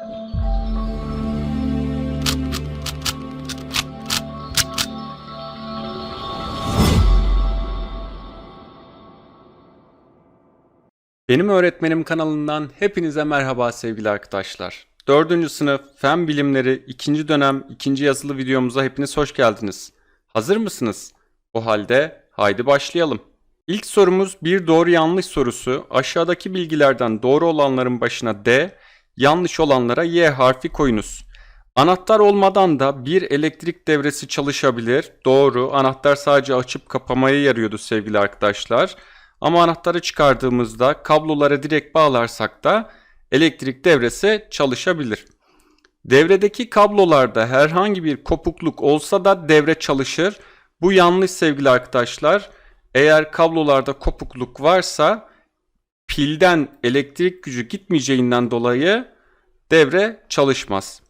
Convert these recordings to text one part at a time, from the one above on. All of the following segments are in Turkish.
Benim Öğretmenim kanalından hepinize merhaba sevgili arkadaşlar. 4. sınıf Fen Bilimleri 2. dönem 2. yazılı videomuza hepiniz hoş geldiniz. Hazır mısınız? O halde haydi başlayalım. İlk sorumuz bir doğru yanlış sorusu. Aşağıdaki bilgilerden doğru olanların başına D, yanlış olanlara Y harfi koyunuz. Anahtar olmadan da bir elektrik devresi çalışabilir. Doğru. Anahtar sadece açıp kapamaya yarıyordu sevgili arkadaşlar. Ama anahtarı çıkardığımızda kablolara direkt bağlarsak da elektrik devresi çalışabilir. Devredeki kablolarda herhangi bir kopukluk olsa da devre çalışır. Bu yanlış sevgili arkadaşlar. Eğer kablolarda kopukluk varsa pilden elektrik gücü gitmeyeceğinden dolayı devre çalışmaz.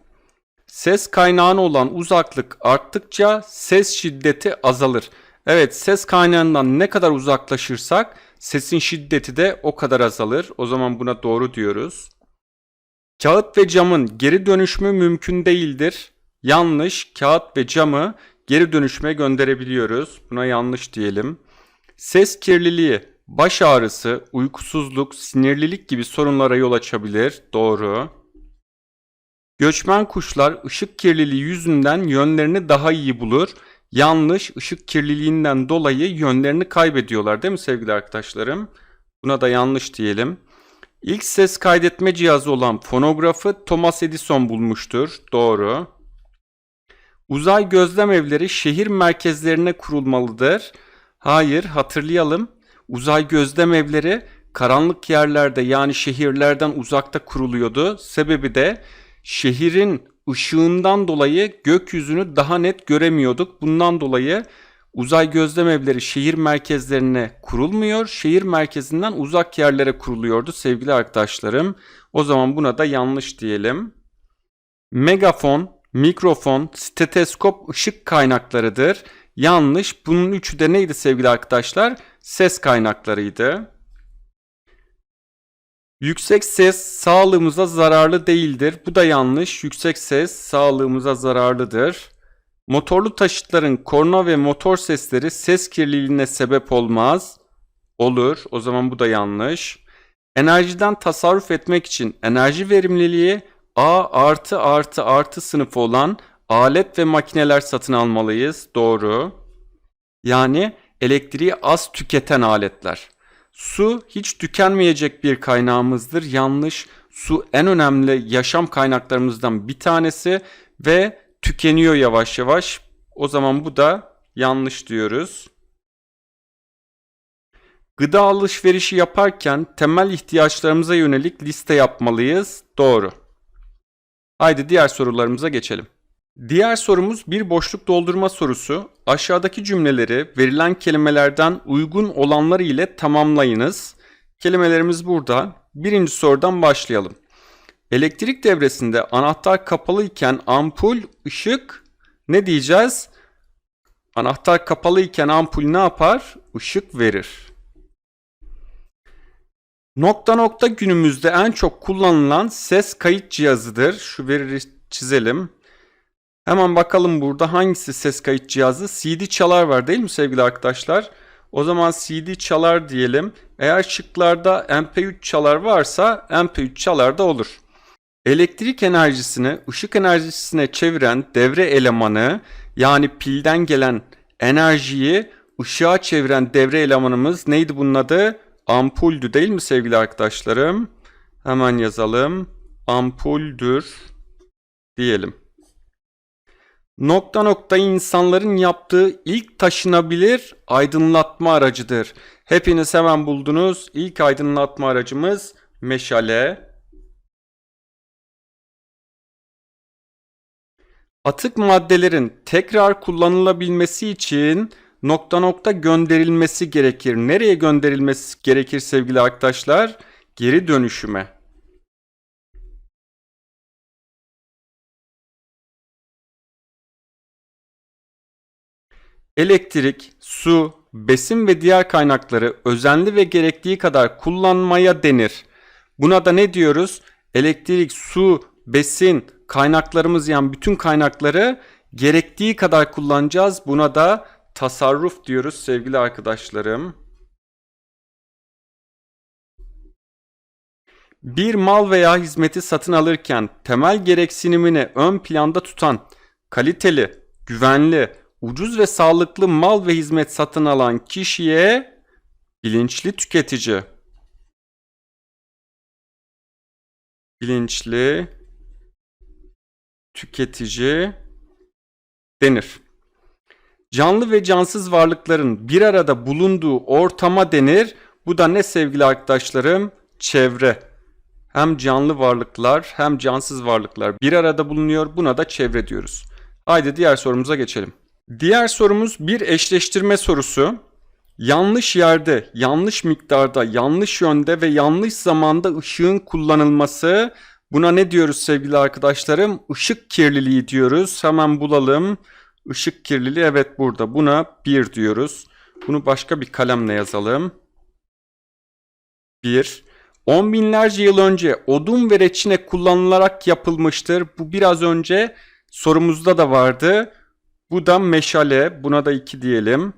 Ses kaynağına olan uzaklık arttıkça ses şiddeti azalır. Evet ses kaynağından ne kadar uzaklaşırsak sesin şiddeti de o kadar azalır. O zaman buna doğru diyoruz. Kağıt ve camın geri dönüşümü mümkün değildir. Yanlış. Kağıt ve camı geri dönüşüme gönderebiliyoruz. Buna yanlış diyelim. Ses kirliliği, baş ağrısı, uykusuzluk, sinirlilik gibi sorunlara yol açabilir. Doğru. Göçmen kuşlar ışık kirliliği yüzünden yönlerini daha iyi bulur. Yanlış ışık kirliliğinden dolayı yönlerini kaybediyorlar değil mi sevgili arkadaşlarım? Buna da yanlış diyelim. İlk ses kaydetme cihazı olan fonografı Thomas Edison bulmuştur. Doğru. Uzay gözlem evleri şehir merkezlerine kurulmalıdır. Hayır, hatırlayalım. Uzay gözlem evleri karanlık yerlerde yani şehirlerden uzakta kuruluyordu. Sebebi de şehrin ışığından dolayı gökyüzünü daha net göremiyorduk. Bundan dolayı uzay gözlem evleri şehir merkezlerine kurulmuyor. Şehir merkezinden uzak yerlere kuruluyordu sevgili arkadaşlarım. O zaman buna da yanlış diyelim. Megafon, mikrofon, steteskop ışık kaynaklarıdır. Yanlış. Bunun üçü de neydi sevgili arkadaşlar? Ses kaynaklarıydı. Yüksek ses sağlığımıza zararlı değildir. Bu da yanlış. Yüksek ses sağlığımıza zararlıdır. Motorlu taşıtların korna ve motor sesleri ses kirliliğine sebep olmaz. Olur. O zaman bu da yanlış. Enerjiden tasarruf etmek için enerji verimliliği A artı artı artı sınıfı olan alet ve makineler satın almalıyız. Doğru. Yani elektriği az tüketen aletler. Su hiç tükenmeyecek bir kaynağımızdır. Yanlış. Su en önemli yaşam kaynaklarımızdan bir tanesi ve tükeniyor yavaş yavaş. O zaman bu da yanlış diyoruz. Gıda alışverişi yaparken temel ihtiyaçlarımıza yönelik liste yapmalıyız. Doğru. Haydi diğer sorularımıza geçelim. Diğer sorumuz bir boşluk doldurma sorusu. Aşağıdaki cümleleri verilen kelimelerden uygun olanları ile tamamlayınız. Kelimelerimiz burada. Birinci sorudan başlayalım. Elektrik devresinde anahtar kapalı iken ampul ışık ne diyeceğiz? Anahtar kapalı iken ampul ne yapar? Işık verir. Nokta nokta günümüzde en çok kullanılan ses kayıt cihazıdır. Şu verileri çizelim. Hemen bakalım burada hangisi ses kayıt cihazı? CD çalar var değil mi sevgili arkadaşlar? O zaman CD çalar diyelim. Eğer şıklarda MP3 çalar varsa MP3 çalar da olur. Elektrik enerjisini ışık enerjisine çeviren devre elemanı yani pilden gelen enerjiyi ışığa çeviren devre elemanımız neydi bunun adı? Ampuldü değil mi sevgili arkadaşlarım? Hemen yazalım. Ampuldür diyelim. Nokta nokta insanların yaptığı ilk taşınabilir aydınlatma aracıdır. Hepiniz hemen buldunuz. İlk aydınlatma aracımız meşale. Atık maddelerin tekrar kullanılabilmesi için nokta nokta gönderilmesi gerekir. Nereye gönderilmesi gerekir sevgili arkadaşlar? Geri dönüşüme. Elektrik, su, besin ve diğer kaynakları özenli ve gerektiği kadar kullanmaya denir. Buna da ne diyoruz? Elektrik, su, besin, kaynaklarımız yani bütün kaynakları gerektiği kadar kullanacağız. Buna da tasarruf diyoruz sevgili arkadaşlarım. Bir mal veya hizmeti satın alırken temel gereksinimini ön planda tutan, kaliteli, güvenli, ucuz ve sağlıklı mal ve hizmet satın alan kişiye bilinçli tüketici. Bilinçli tüketici denir. Canlı ve cansız varlıkların bir arada bulunduğu ortama denir. Bu da ne sevgili arkadaşlarım? Çevre. Hem canlı varlıklar hem cansız varlıklar bir arada bulunuyor. Buna da çevre diyoruz. Haydi diğer sorumuza geçelim. Diğer sorumuz bir eşleştirme sorusu. Yanlış yerde, yanlış miktarda, yanlış yönde ve yanlış zamanda ışığın kullanılması. Buna ne diyoruz sevgili arkadaşlarım? Işık kirliliği diyoruz. Hemen bulalım. Işık kirliliği evet burada. Buna 1 diyoruz. Bunu başka bir kalemle yazalım. 1. On binlerce yıl önce odun ve reçine kullanılarak yapılmıştır. Bu biraz önce sorumuzda da vardı. Bu da meşale. Buna da 2 diyelim.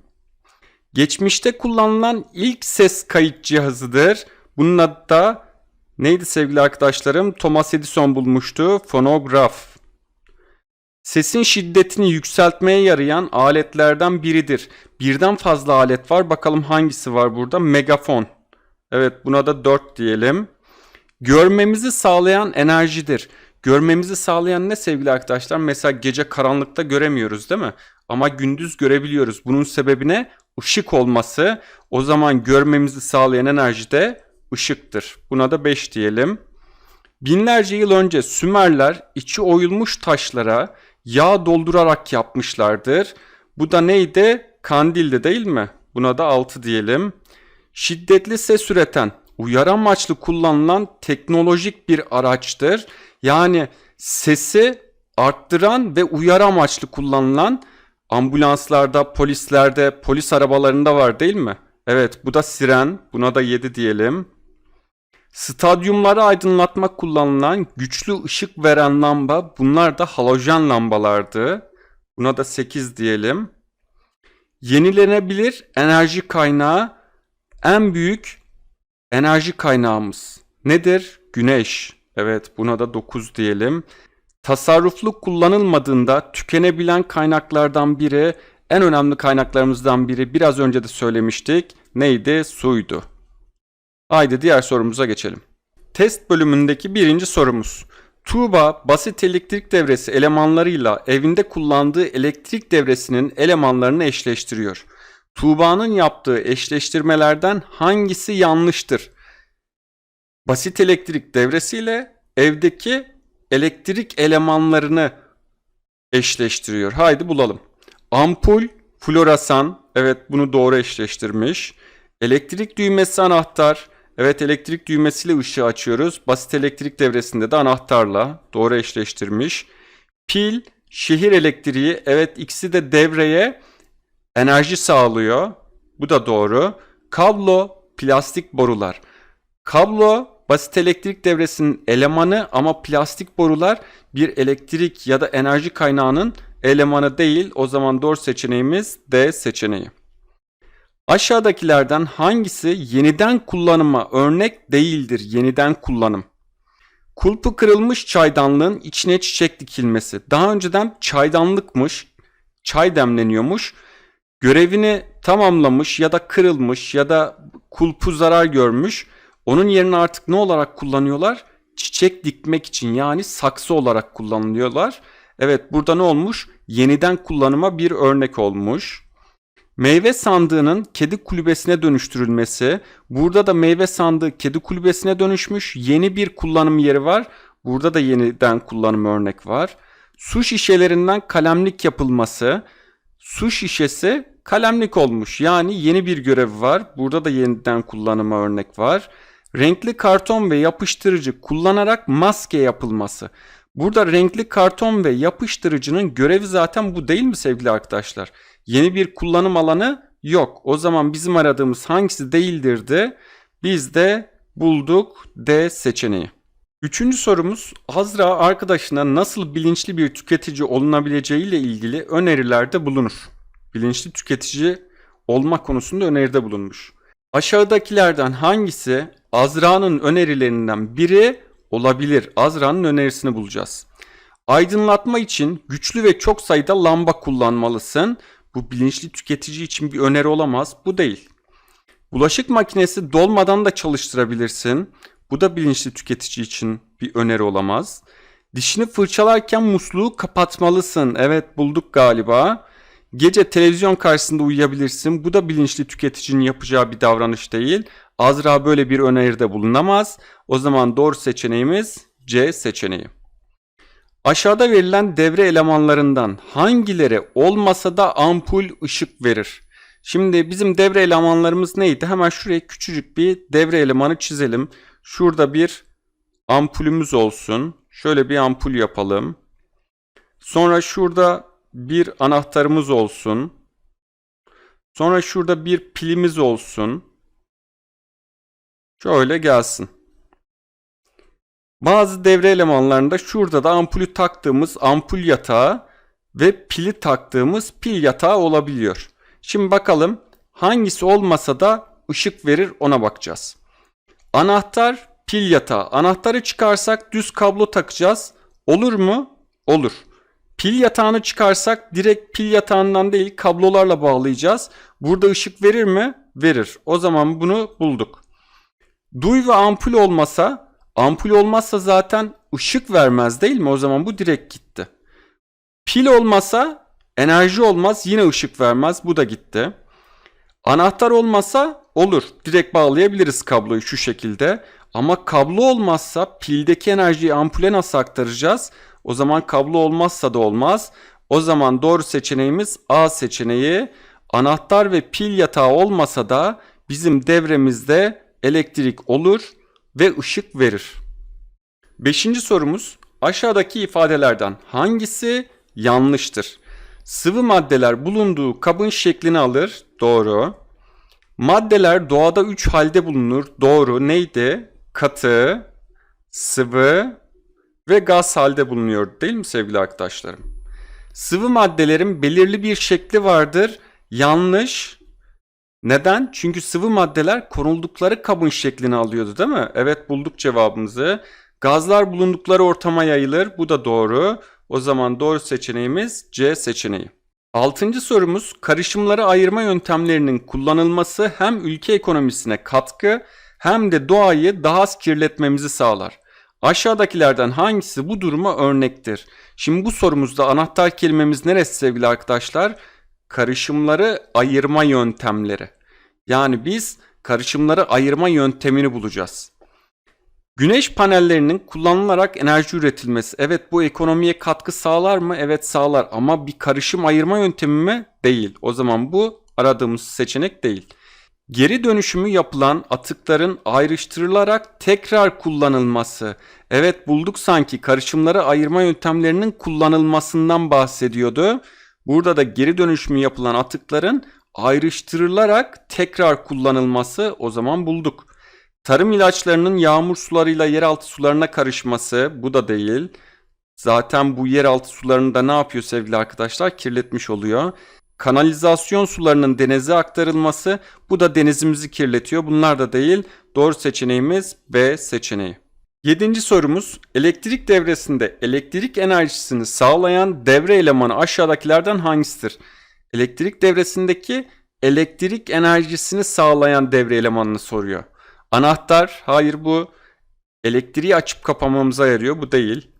Geçmişte kullanılan ilk ses kayıt cihazıdır. Bunun adı da neydi sevgili arkadaşlarım? Thomas Edison bulmuştu. Fonograf. Sesin şiddetini yükseltmeye yarayan aletlerden biridir. Birden fazla alet var. Bakalım hangisi var burada? Megafon. Evet buna da 4 diyelim. Görmemizi sağlayan enerjidir. Görmemizi sağlayan ne sevgili arkadaşlar? Mesela gece karanlıkta göremiyoruz değil mi? Ama gündüz görebiliyoruz. Bunun sebebi ne? Işık olması. O zaman görmemizi sağlayan enerji de ışıktır. Buna da 5 diyelim. Binlerce yıl önce Sümerler içi oyulmuş taşlara yağ doldurarak yapmışlardır. Bu da neydi? Kandildi değil mi? Buna da 6 diyelim. Şiddetli ses üreten, uyarı amaçlı kullanılan teknolojik bir araçtır. Yani sesi arttıran ve uyarı amaçlı kullanılan ambulanslarda, polislerde, polis arabalarında var değil mi? Evet bu da siren. Buna da 7 diyelim. Stadyumları aydınlatmak kullanılan güçlü ışık veren lamba bunlar da halojen lambalardı. Buna da 8 diyelim. Yenilenebilir enerji kaynağı en büyük enerji kaynağımız nedir? Güneş. Evet buna da 9 diyelim. Tasarruflu kullanılmadığında tükenebilen kaynaklardan biri, en önemli kaynaklarımızdan biri biraz önce de söylemiştik. Neydi? Suydu. Haydi diğer sorumuza geçelim. Test bölümündeki birinci sorumuz. Tuğba basit elektrik devresi elemanlarıyla evinde kullandığı elektrik devresinin elemanlarını eşleştiriyor. Tuğba'nın yaptığı eşleştirmelerden hangisi yanlıştır? Basit elektrik devresiyle evdeki elektrik elemanlarını eşleştiriyor. Haydi bulalım. Ampul, floresan, evet bunu doğru eşleştirmiş. Elektrik düğmesi anahtar, evet elektrik düğmesiyle ışığı açıyoruz. Basit elektrik devresinde de anahtarla doğru eşleştirmiş. Pil, şehir elektriği, evet ikisi de devreye enerji sağlıyor. Bu da doğru. Kablo, plastik borular. Kablo basit elektrik devresinin elemanı ama plastik borular bir elektrik ya da enerji kaynağının elemanı değil. O zaman doğru seçeneğimiz D seçeneği. Aşağıdakilerden hangisi yeniden kullanıma örnek değildir? Yeniden kullanım. Kulpu kırılmış çaydanlığın içine çiçek dikilmesi. Daha önceden çaydanlıkmış, çay demleniyormuş görevini tamamlamış ya da kırılmış ya da kulpu zarar görmüş. Onun yerine artık ne olarak kullanıyorlar? Çiçek dikmek için yani saksı olarak kullanılıyorlar. Evet burada ne olmuş? Yeniden kullanıma bir örnek olmuş. Meyve sandığının kedi kulübesine dönüştürülmesi. Burada da meyve sandığı kedi kulübesine dönüşmüş. Yeni bir kullanım yeri var. Burada da yeniden kullanım örnek var. Su şişelerinden kalemlik yapılması. Su şişesi kalemlik olmuş. Yani yeni bir görev var. Burada da yeniden kullanıma örnek var. Renkli karton ve yapıştırıcı kullanarak maske yapılması. Burada renkli karton ve yapıştırıcının görevi zaten bu değil mi sevgili arkadaşlar? Yeni bir kullanım alanı yok. O zaman bizim aradığımız hangisi değildirdi? Biz de bulduk D seçeneği. Üçüncü sorumuz Azra arkadaşına nasıl bilinçli bir tüketici olunabileceği ile ilgili önerilerde bulunur. Bilinçli tüketici olma konusunda öneride bulunmuş. Aşağıdakilerden hangisi Azra'nın önerilerinden biri olabilir? Azra'nın önerisini bulacağız. Aydınlatma için güçlü ve çok sayıda lamba kullanmalısın. Bu bilinçli tüketici için bir öneri olamaz. Bu değil. Bulaşık makinesi dolmadan da çalıştırabilirsin. Bu da bilinçli tüketici için bir öneri olamaz. Dişini fırçalarken musluğu kapatmalısın. Evet bulduk galiba. Gece televizyon karşısında uyuyabilirsin. Bu da bilinçli tüketicinin yapacağı bir davranış değil. Azra böyle bir öneride bulunamaz. O zaman doğru seçeneğimiz C seçeneği. Aşağıda verilen devre elemanlarından hangileri olmasa da ampul ışık verir? Şimdi bizim devre elemanlarımız neydi? Hemen şuraya küçücük bir devre elemanı çizelim. Şurada bir ampulümüz olsun. Şöyle bir ampul yapalım. Sonra şurada bir anahtarımız olsun. Sonra şurada bir pilimiz olsun. Şöyle gelsin. Bazı devre elemanlarında şurada da ampulü taktığımız ampul yatağı ve pili taktığımız pil yatağı olabiliyor. Şimdi bakalım hangisi olmasa da ışık verir ona bakacağız. Anahtar pil yatağı. Anahtarı çıkarsak düz kablo takacağız. Olur mu? Olur. Pil yatağını çıkarsak direkt pil yatağından değil kablolarla bağlayacağız. Burada ışık verir mi? Verir. O zaman bunu bulduk. Duy ve ampul olmasa, ampul olmazsa zaten ışık vermez değil mi? O zaman bu direkt gitti. Pil olmasa enerji olmaz yine ışık vermez. Bu da gitti. Anahtar olmasa olur. Direkt bağlayabiliriz kabloyu şu şekilde. Ama kablo olmazsa pildeki enerjiyi ampule nasıl aktaracağız? O zaman kablo olmazsa da olmaz. O zaman doğru seçeneğimiz A seçeneği. Anahtar ve pil yatağı olmasa da bizim devremizde elektrik olur ve ışık verir. Beşinci sorumuz aşağıdaki ifadelerden hangisi yanlıştır? Sıvı maddeler bulunduğu kabın şeklini alır. Doğru. Maddeler doğada 3 halde bulunur. Doğru. Neydi? Katı, sıvı ve gaz halde bulunuyor değil mi sevgili arkadaşlarım? Sıvı maddelerin belirli bir şekli vardır. Yanlış. Neden? Çünkü sıvı maddeler konuldukları kabın şeklini alıyordu değil mi? Evet bulduk cevabımızı. Gazlar bulundukları ortama yayılır. Bu da doğru. O zaman doğru seçeneğimiz C seçeneği. Altıncı sorumuz karışımları ayırma yöntemlerinin kullanılması hem ülke ekonomisine katkı hem de doğayı daha az kirletmemizi sağlar. Aşağıdakilerden hangisi bu duruma örnektir? Şimdi bu sorumuzda anahtar kelimemiz neresi sevgili arkadaşlar? Karışımları ayırma yöntemleri. Yani biz karışımları ayırma yöntemini bulacağız. Güneş panellerinin kullanılarak enerji üretilmesi. Evet bu ekonomiye katkı sağlar mı? Evet sağlar ama bir karışım ayırma yöntemi mi? Değil. O zaman bu aradığımız seçenek değil. Geri dönüşümü yapılan atıkların ayrıştırılarak tekrar kullanılması. Evet bulduk sanki karışımları ayırma yöntemlerinin kullanılmasından bahsediyordu. Burada da geri dönüşümü yapılan atıkların ayrıştırılarak tekrar kullanılması o zaman bulduk. Tarım ilaçlarının yağmur sularıyla yeraltı sularına karışması bu da değil. Zaten bu yeraltı sularını da ne yapıyor sevgili arkadaşlar? Kirletmiş oluyor. Kanalizasyon sularının denize aktarılması bu da denizimizi kirletiyor. Bunlar da değil. Doğru seçeneğimiz B seçeneği. Yedinci sorumuz elektrik devresinde elektrik enerjisini sağlayan devre elemanı aşağıdakilerden hangisidir? Elektrik devresindeki elektrik enerjisini sağlayan devre elemanını soruyor. Anahtar hayır bu elektriği açıp kapamamıza yarıyor bu değil.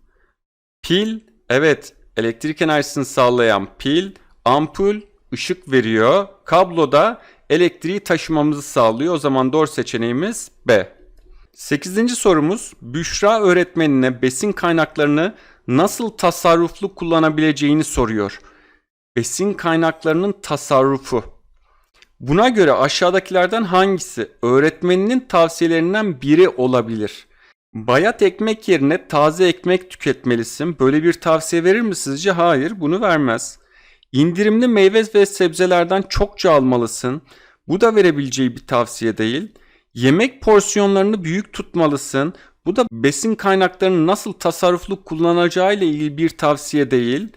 Pil evet elektrik enerjisini sağlayan pil, ampul ışık veriyor. Kabloda elektriği taşımamızı sağlıyor. O zaman doğru seçeneğimiz B. Sekizinci sorumuz Büşra öğretmenine besin kaynaklarını nasıl tasarruflu kullanabileceğini soruyor. Besin kaynaklarının tasarrufu. Buna göre aşağıdakilerden hangisi öğretmeninin tavsiyelerinden biri olabilir? Bayat ekmek yerine taze ekmek tüketmelisin. Böyle bir tavsiye verir mi sizce? Hayır, bunu vermez. İndirimli meyve ve sebzelerden çokça almalısın. Bu da verebileceği bir tavsiye değil. Yemek porsiyonlarını büyük tutmalısın. Bu da besin kaynaklarını nasıl tasarruflu kullanacağı ile ilgili bir tavsiye değil.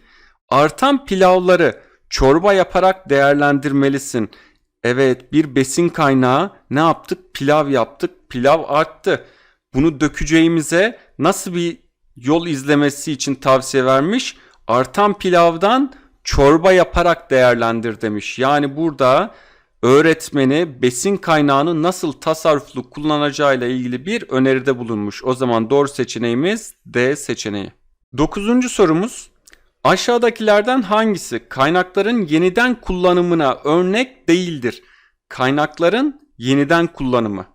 Artan pilavları çorba yaparak değerlendirmelisin. Evet bir besin kaynağı ne yaptık? Pilav yaptık. Pilav arttı. Bunu dökeceğimize nasıl bir yol izlemesi için tavsiye vermiş? Artan pilavdan çorba yaparak değerlendir demiş. Yani burada öğretmeni besin kaynağını nasıl tasarruflu kullanacağıyla ilgili bir öneride bulunmuş. O zaman doğru seçeneğimiz D seçeneği. Dokuzuncu sorumuz. Aşağıdakilerden hangisi kaynakların yeniden kullanımına örnek değildir? Kaynakların yeniden kullanımı.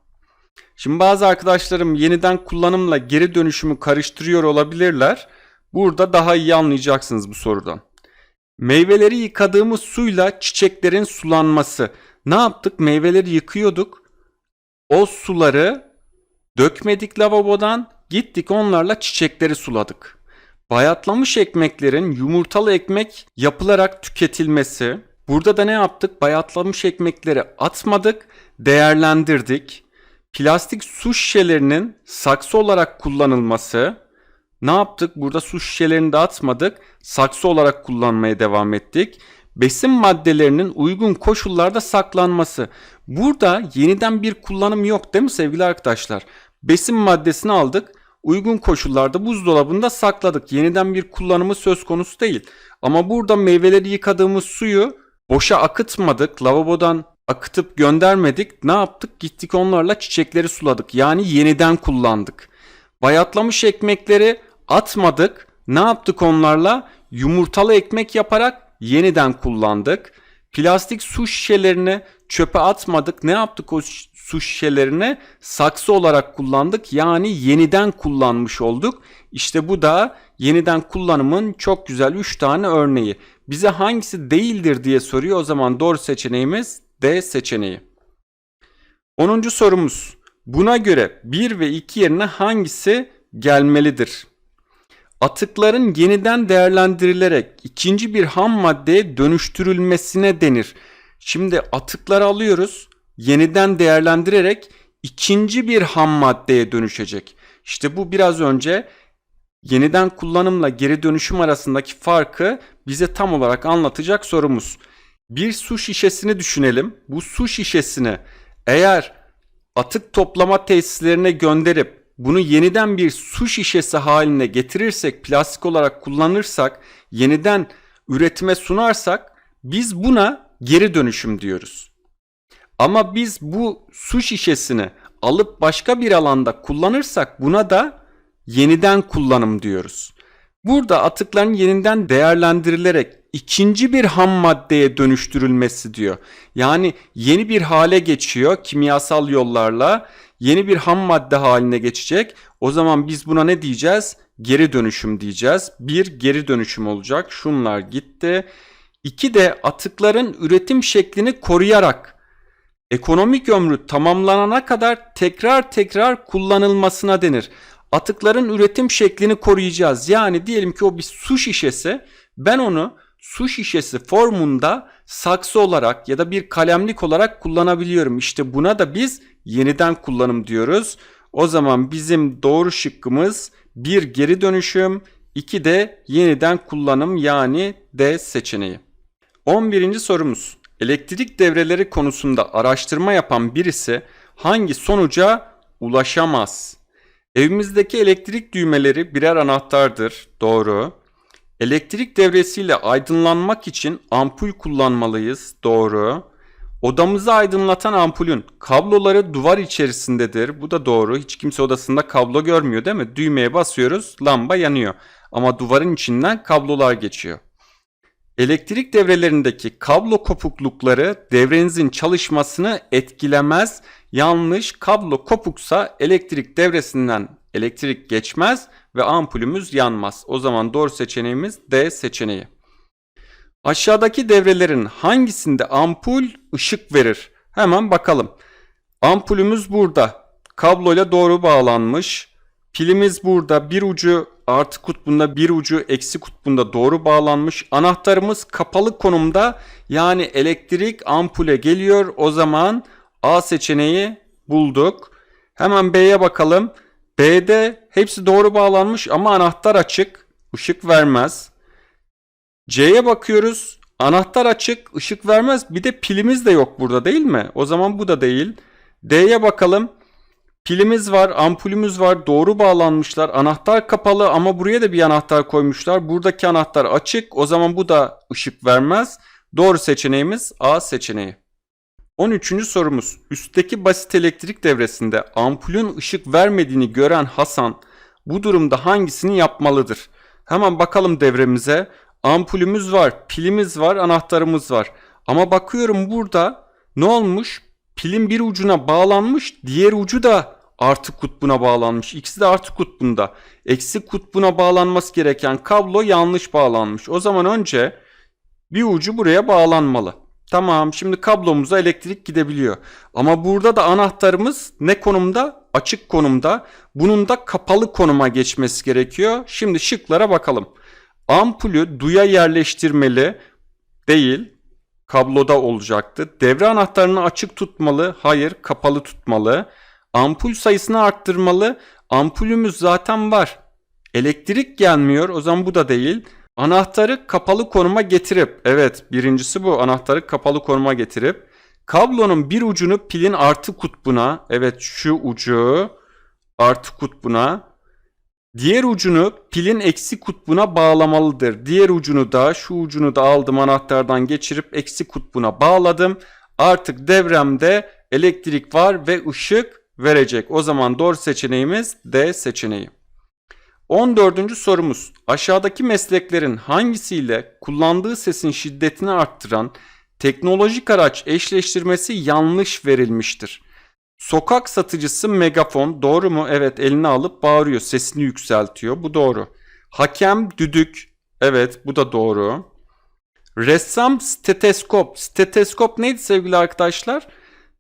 Şimdi bazı arkadaşlarım yeniden kullanımla geri dönüşümü karıştırıyor olabilirler. Burada daha iyi anlayacaksınız bu sorudan. Meyveleri yıkadığımız suyla çiçeklerin sulanması. Ne yaptık? Meyveleri yıkıyorduk. O suları dökmedik lavabodan, gittik onlarla çiçekleri suladık. Bayatlamış ekmeklerin yumurtalı ekmek yapılarak tüketilmesi. Burada da ne yaptık? Bayatlamış ekmekleri atmadık, değerlendirdik. Plastik su şişelerinin saksı olarak kullanılması. Ne yaptık? Burada su şişelerini de atmadık. Saksı olarak kullanmaya devam ettik. Besin maddelerinin uygun koşullarda saklanması. Burada yeniden bir kullanım yok değil mi sevgili arkadaşlar? Besin maddesini aldık. Uygun koşullarda buzdolabında sakladık. Yeniden bir kullanımı söz konusu değil. Ama burada meyveleri yıkadığımız suyu boşa akıtmadık. Lavabodan akıtıp göndermedik. Ne yaptık? Gittik onlarla çiçekleri suladık. Yani yeniden kullandık. Bayatlamış ekmekleri atmadık. Ne yaptık onlarla? Yumurtalı ekmek yaparak yeniden kullandık. Plastik su şişelerini çöpe atmadık. Ne yaptık o su şişelerini? Saksı olarak kullandık. Yani yeniden kullanmış olduk. İşte bu da yeniden kullanımın çok güzel 3 tane örneği. Bize hangisi değildir diye soruyor. O zaman doğru seçeneğimiz D seçeneği. 10. sorumuz. Buna göre 1 ve 2 yerine hangisi gelmelidir? Atıkların yeniden değerlendirilerek ikinci bir ham maddeye dönüştürülmesine denir. Şimdi atıkları alıyoruz, yeniden değerlendirerek ikinci bir ham maddeye dönüşecek. İşte bu biraz önce yeniden kullanımla geri dönüşüm arasındaki farkı bize tam olarak anlatacak sorumuz. Bir su şişesini düşünelim. Bu su şişesini eğer atık toplama tesislerine gönderip bunu yeniden bir su şişesi haline getirirsek, plastik olarak kullanırsak, yeniden üretime sunarsak biz buna geri dönüşüm diyoruz. Ama biz bu su şişesini alıp başka bir alanda kullanırsak buna da yeniden kullanım diyoruz. Burada atıkların yeniden değerlendirilerek ikinci bir ham maddeye dönüştürülmesi diyor. Yani yeni bir hale geçiyor kimyasal yollarla yeni bir ham madde haline geçecek. O zaman biz buna ne diyeceğiz? Geri dönüşüm diyeceğiz. Bir geri dönüşüm olacak. Şunlar gitti. İki de atıkların üretim şeklini koruyarak ekonomik ömrü tamamlanana kadar tekrar tekrar kullanılmasına denir. Atıkların üretim şeklini koruyacağız. Yani diyelim ki o bir su şişesi. Ben onu su şişesi formunda saksı olarak ya da bir kalemlik olarak kullanabiliyorum. İşte buna da biz yeniden kullanım diyoruz. O zaman bizim doğru şıkkımız bir geri dönüşüm, iki de yeniden kullanım yani D seçeneği. 11. sorumuz. Elektrik devreleri konusunda araştırma yapan birisi hangi sonuca ulaşamaz? Evimizdeki elektrik düğmeleri birer anahtardır. Doğru. Elektrik devresiyle aydınlanmak için ampul kullanmalıyız. Doğru. Odamızı aydınlatan ampulün kabloları duvar içerisindedir. Bu da doğru. Hiç kimse odasında kablo görmüyor değil mi? Düğmeye basıyoruz, lamba yanıyor. Ama duvarın içinden kablolar geçiyor. Elektrik devrelerindeki kablo kopuklukları devrenizin çalışmasını etkilemez. Yanlış kablo kopuksa elektrik devresinden elektrik geçmez ve ampulümüz yanmaz. O zaman doğru seçeneğimiz D seçeneği. Aşağıdaki devrelerin hangisinde ampul ışık verir? Hemen bakalım. Ampulümüz burada. Kabloyla doğru bağlanmış. Pilimiz burada. Bir ucu artı kutbunda bir ucu eksi kutbunda doğru bağlanmış. Anahtarımız kapalı konumda. Yani elektrik ampule geliyor. O zaman A seçeneği bulduk. Hemen B'ye bakalım. B'de hepsi doğru bağlanmış ama anahtar açık. ışık vermez. C'ye bakıyoruz. Anahtar açık, ışık vermez. Bir de pilimiz de yok burada değil mi? O zaman bu da değil. D'ye bakalım. Pilimiz var, ampulümüz var. Doğru bağlanmışlar. Anahtar kapalı ama buraya da bir anahtar koymuşlar. Buradaki anahtar açık. O zaman bu da ışık vermez. Doğru seçeneğimiz A seçeneği. 13. sorumuz. Üstteki basit elektrik devresinde ampulün ışık vermediğini gören Hasan bu durumda hangisini yapmalıdır? Hemen bakalım devremize. Ampulümüz var, pilimiz var, anahtarımız var. Ama bakıyorum burada ne olmuş? Pilin bir ucuna bağlanmış, diğer ucu da artı kutbuna bağlanmış. İkisi de artı kutbunda. Eksi kutbuna bağlanması gereken kablo yanlış bağlanmış. O zaman önce bir ucu buraya bağlanmalı. Tamam şimdi kablomuza elektrik gidebiliyor. Ama burada da anahtarımız ne konumda? Açık konumda. Bunun da kapalı konuma geçmesi gerekiyor. Şimdi şıklara bakalım. Ampulü duya yerleştirmeli değil. Kabloda olacaktı. Devre anahtarını açık tutmalı. Hayır kapalı tutmalı. Ampul sayısını arttırmalı. Ampulümüz zaten var. Elektrik gelmiyor. O zaman bu da değil. Anahtarı kapalı konuma getirip, evet birincisi bu anahtarı kapalı konuma getirip, kablonun bir ucunu pilin artı kutbuna, evet şu ucu artı kutbuna, diğer ucunu pilin eksi kutbuna bağlamalıdır. Diğer ucunu da şu ucunu da aldım anahtardan geçirip eksi kutbuna bağladım. Artık devremde elektrik var ve ışık verecek. O zaman doğru seçeneğimiz D seçeneği. 14. sorumuz. Aşağıdaki mesleklerin hangisiyle kullandığı sesin şiddetini arttıran teknolojik araç eşleştirmesi yanlış verilmiştir? Sokak satıcısı megafon doğru mu? Evet eline alıp bağırıyor sesini yükseltiyor bu doğru. Hakem düdük evet bu da doğru. Ressam steteskop. Steteskop neydi sevgili arkadaşlar?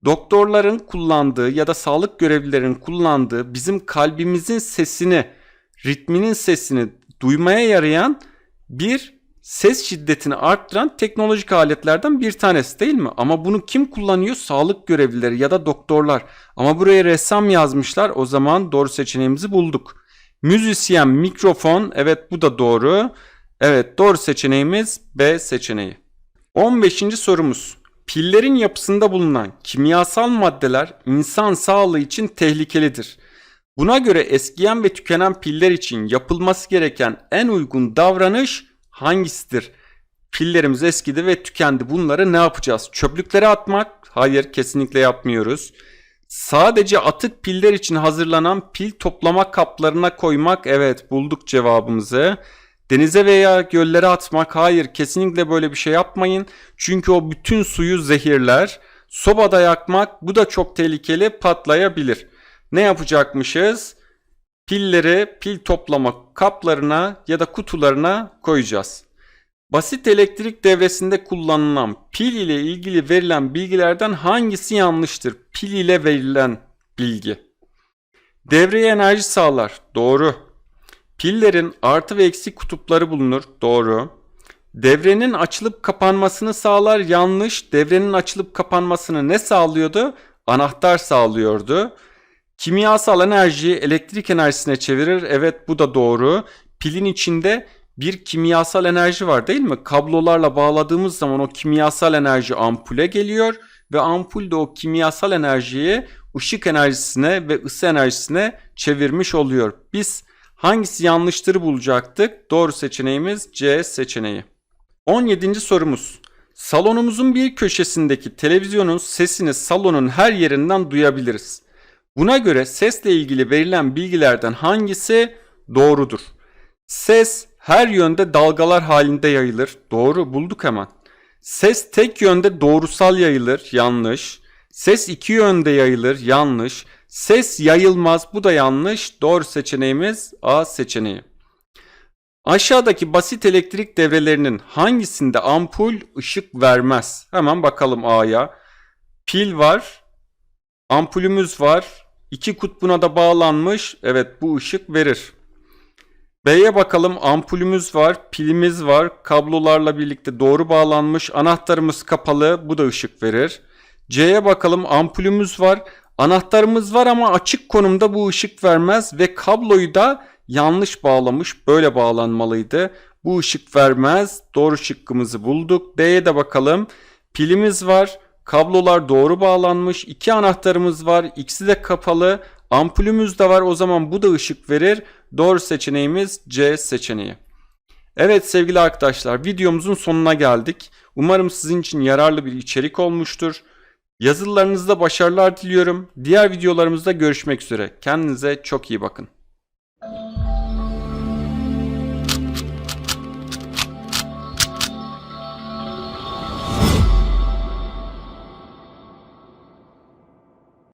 Doktorların kullandığı ya da sağlık görevlilerinin kullandığı bizim kalbimizin sesini ritminin sesini duymaya yarayan bir ses şiddetini arttıran teknolojik aletlerden bir tanesi değil mi? Ama bunu kim kullanıyor? Sağlık görevlileri ya da doktorlar. Ama buraya ressam yazmışlar. O zaman doğru seçeneğimizi bulduk. Müzisyen, mikrofon. Evet bu da doğru. Evet doğru seçeneğimiz B seçeneği. 15. sorumuz. Pillerin yapısında bulunan kimyasal maddeler insan sağlığı için tehlikelidir. Buna göre eskiyen ve tükenen piller için yapılması gereken en uygun davranış hangisidir? Pillerimiz eskidi ve tükendi. Bunları ne yapacağız? Çöplüklere atmak? Hayır, kesinlikle yapmıyoruz. Sadece atık piller için hazırlanan pil toplama kaplarına koymak? Evet, bulduk cevabımızı. Denize veya göllere atmak? Hayır, kesinlikle böyle bir şey yapmayın. Çünkü o bütün suyu zehirler. Sobada yakmak? Bu da çok tehlikeli, patlayabilir ne yapacakmışız? Pilleri pil toplama kaplarına ya da kutularına koyacağız. Basit elektrik devresinde kullanılan pil ile ilgili verilen bilgilerden hangisi yanlıştır? Pil ile verilen bilgi. Devreye enerji sağlar. Doğru. Pillerin artı ve eksi kutupları bulunur. Doğru. Devrenin açılıp kapanmasını sağlar. Yanlış. Devrenin açılıp kapanmasını ne sağlıyordu? Anahtar sağlıyordu. Kimyasal enerjiyi elektrik enerjisine çevirir. Evet bu da doğru. Pilin içinde bir kimyasal enerji var değil mi? Kablolarla bağladığımız zaman o kimyasal enerji ampule geliyor ve ampul de o kimyasal enerjiyi ışık enerjisine ve ısı enerjisine çevirmiş oluyor. Biz hangisi yanlıştır bulacaktık? Doğru seçeneğimiz C seçeneği. 17. sorumuz. Salonumuzun bir köşesindeki televizyonun sesini salonun her yerinden duyabiliriz. Buna göre sesle ilgili verilen bilgilerden hangisi doğrudur? Ses her yönde dalgalar halinde yayılır. Doğru bulduk hemen. Ses tek yönde doğrusal yayılır. Yanlış. Ses iki yönde yayılır. Yanlış. Ses yayılmaz. Bu da yanlış. Doğru seçeneğimiz A seçeneği. Aşağıdaki basit elektrik devrelerinin hangisinde ampul ışık vermez? Hemen bakalım A'ya. Pil var. Ampulümüz var. İki kutbuna da bağlanmış. Evet bu ışık verir. B'ye bakalım ampulümüz var, pilimiz var, kablolarla birlikte doğru bağlanmış, anahtarımız kapalı, bu da ışık verir. C'ye bakalım ampulümüz var, Anahtarımız var ama açık konumda bu ışık vermez ve kabloyu da yanlış bağlamış. Böyle bağlanmalıydı. Bu ışık vermez. Doğru şıkkımızı bulduk. D'ye de bakalım. Pilimiz var. Kablolar doğru bağlanmış. İki anahtarımız var. İkisi de kapalı. Ampulümüz de var. O zaman bu da ışık verir. Doğru seçeneğimiz C seçeneği. Evet sevgili arkadaşlar videomuzun sonuna geldik. Umarım sizin için yararlı bir içerik olmuştur. Yazılarınızda başarılar diliyorum. Diğer videolarımızda görüşmek üzere. Kendinize çok iyi bakın.